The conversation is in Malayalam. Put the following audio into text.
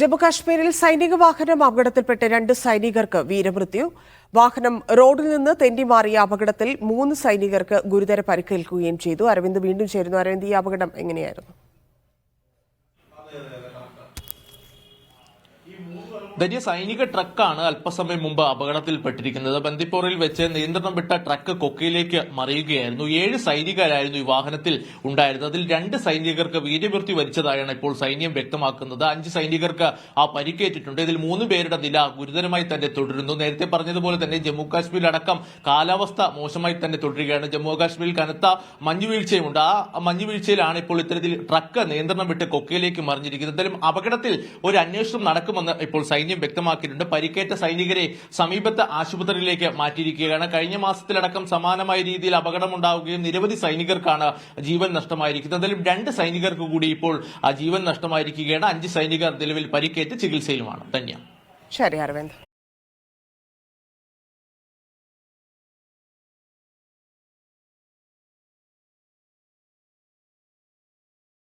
ജമ്മുകാശ്മീരിൽ സൈനിക വാഹനം അപകടത്തിൽപ്പെട്ട് രണ്ട് സൈനികർക്ക് വീരമൃത്യു. വാഹനം റോഡിൽ നിന്ന് തെന്നിമാറിയ അപകടത്തിൽ മൂന്ന് സൈനികർക്ക് ഗുരുതര പരിക്കേൽക്കുകയും ചെയ്തു. അരവിന്ദ് വീണ്ടും ചേരുന്നു. അരവിന്ദ് ഈ അപകടം എങ്ങനെയായിരുന്നു? വലിയ സൈനിക ട്രക്കാണ് അല്പസമയം മുമ്പ് അപകടത്തിൽപ്പെട്ടിരിക്കുന്നത്. ബന്ദിപ്പോറിൽ വെച്ച് നിയന്ത്രണം വിട്ട ട്രക്ക് കൊക്കയിലേക്ക് മറിയുകയായിരുന്നു. ഏഴ് സൈനികരായിരുന്നു ഈ വാഹനത്തിൽ ഉണ്ടായിരുന്നത്. അതിൽ രണ്ട് സൈനികർക്ക് വീര്യവൃത്തി വരിച്ചതായാണ് ഇപ്പോൾ സൈന്യം വ്യക്തമാക്കുന്നത്. അഞ്ച് സൈനികർക്ക് ആ പരിക്കേറ്റിട്ടുണ്ട്. ഇതിൽ മൂന്ന് പേരുടെ നില ഗുരുതരമായി തന്നെ തുടരുന്നു. നേരത്തെ പറഞ്ഞതുപോലെ തന്നെ ജമ്മു കാശ്മീരിൽ അടക്കം കാലാവസ്ഥ മോശമായി തന്നെ തുടരുകയാണ്. ജമ്മു കാശ്മീരിൽ കനത്ത മഞ്ഞുവീഴ്ചയുണ്ട് ആ മഞ്ഞുവീഴ്ചയിലാണ് ഇപ്പോൾ ഇത്തരത്തിൽ ട്രക്ക് നിയന്ത്രണം വിട്ട് കൊക്കയിലേക്ക് മറിഞ്ഞിരിക്കുന്നത്. എന്തായാലും അപകടത്തിൽ ഒരു അന്വേഷണം നടക്കുമെന്ന് ഇപ്പോൾ സൈന്യം വ്യക്തമാക്കിയിട്ടുണ്ട്. പരിക്കേറ്റ സൈനികരെ സമീപത്തെ ആശുപത്രിയിലേക്ക് മാറ്റിയിരിക്കുകയാണ്. കഴിഞ്ഞ മാസത്തിലടക്കം സമാനമായ രീതിയിൽ അപകടമുണ്ടാവുകയും നിരവധി സൈനികർക്കാണ് ജീവൻ നഷ്ടമായിരിക്കുന്നത്. അതിലും രണ്ട് സൈനികർക്ക് കൂടി ഇപ്പോൾ ജീവൻ നഷ്ടമായിരിക്കുകയാണ്. അഞ്ച് സൈനികർ നിലവിൽ പരിക്കേറ്റ് ചികിത്സയിലുമാണ്. ധന്യ. ശരി അരവിന്ദ്.